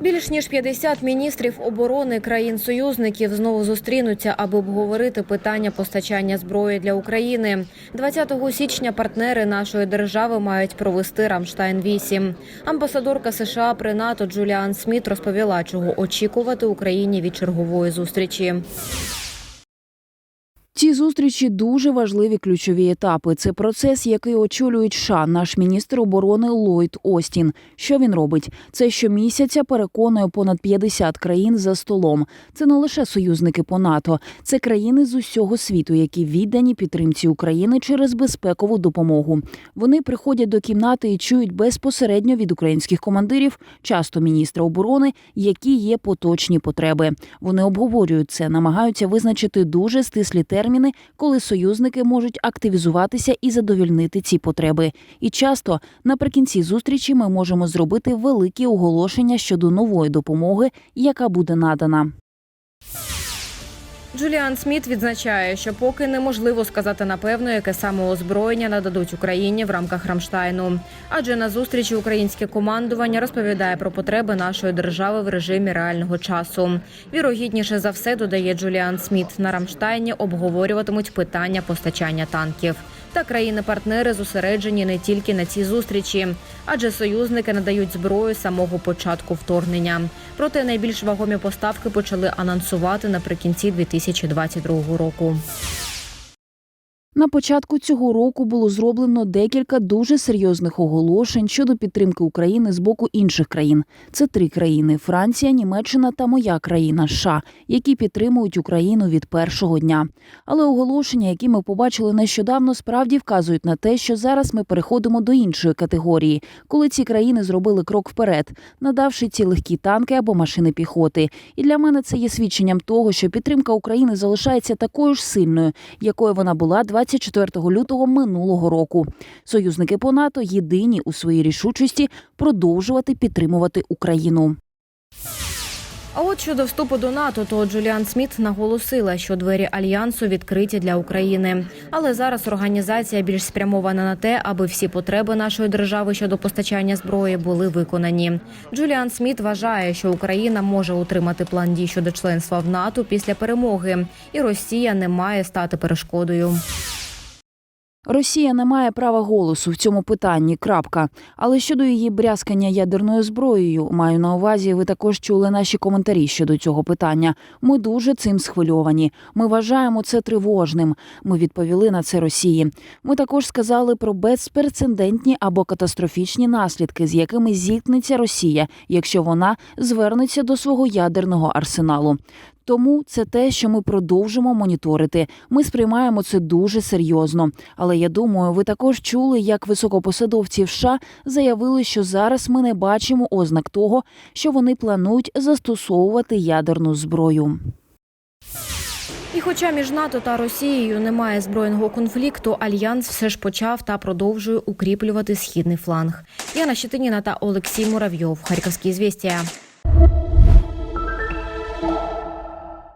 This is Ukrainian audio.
Більш ніж 50 міністрів оборони країн-союзників знову зустрінуться, аби обговорити питання постачання зброї для України. 20 січня партнери нашої держави мають провести Рамштайн 8 Амбасадорка США при НАТО Джуліан Сміт розповіла, чого очікувати Україні від чергової зустрічі. Ці зустрічі дуже важливі ключові етапи. Це процес, який очолюють США, наш міністр оборони Ллойд Остін. Що він робить? Це щомісяця переконує понад 50 країн за столом. Це не лише союзники по НАТО, це країни з усього світу, які віддані підтримці України через безпекову допомогу. Вони приходять до кімнати і чують безпосередньо від українських командирів, часто міністра оборони, які є поточні потреби. Вони обговорюють це, намагаються визначити дуже стислі терміни, коли союзники можуть активізуватися і задовільнити ці потреби. І часто наприкінці зустрічі ми можемо зробити великі оголошення щодо нової допомоги, яка буде надана. Джуліан Сміт відзначає, що поки неможливо сказати напевно, яке саме озброєння нададуть Україні в рамках Рамштайну. Адже на зустрічі українське командування розповідає про потреби нашої держави в режимі реального часу. Вірогідніше за все, додає Джуліан Сміт, на Рамштайні обговорюватимуть питання постачання танків. Та країни-партнери зосереджені не тільки на цій зустрічі, адже союзники надають зброю самого початку вторгнення. Проте найбільш вагомі поставки почали анонсувати наприкінці 2022 року. На початку цього року було зроблено декілька дуже серйозних оголошень щодо підтримки України з боку інших країн. Це три країни: Франція, Німеччина та моя країна США, які підтримують Україну від першого дня. Але оголошення, які ми побачили нещодавно, справді вказують на те, що зараз ми переходимо до іншої категорії, коли ці країни зробили крок вперед, надавши ці легкі танки або машини піхоти. І для мене це є свідченням того, що підтримка України залишається такою ж сильною, якою вона була 24 лютого минулого року. Союзники по НАТО єдині у своїй рішучості продовжувати підтримувати Україну. А от щодо вступу до НАТО, то Джуліан Сміт наголосила, що двері альянсу відкриті для України. Але зараз організація більш спрямована на те, аби всі потреби нашої держави щодо постачання зброї були виконані. Джуліан Сміт вважає, що Україна може утримати план дій щодо членства в НАТО після перемоги, і Росія не має стати перешкодою. Росія не має права голосу в цьому питанні. Крапка. Але щодо її брязкання ядерною зброєю, маю на увазі, ви також чули наші коментарі щодо цього питання. Ми дуже цим схвильовані. Ми вважаємо це тривожним. Ми відповіли на це Росії. Ми також сказали про безпрецедентні або катастрофічні наслідки, з якими зіткнеться Росія, якщо вона звернеться до свого ядерного арсеналу. Тому це те, що ми продовжимо моніторити. Ми сприймаємо це дуже серйозно. Але я думаю, ви також чули, як високопосадовці США заявили, що зараз ми не бачимо ознак того, що вони планують застосовувати ядерну зброю. І хоча між НАТО та Росією немає збройного конфлікту, альянс все ж почав та продовжує укріплювати східний фланг. Яна Щетиніна та Олексій Муравйов. Харківські звістя.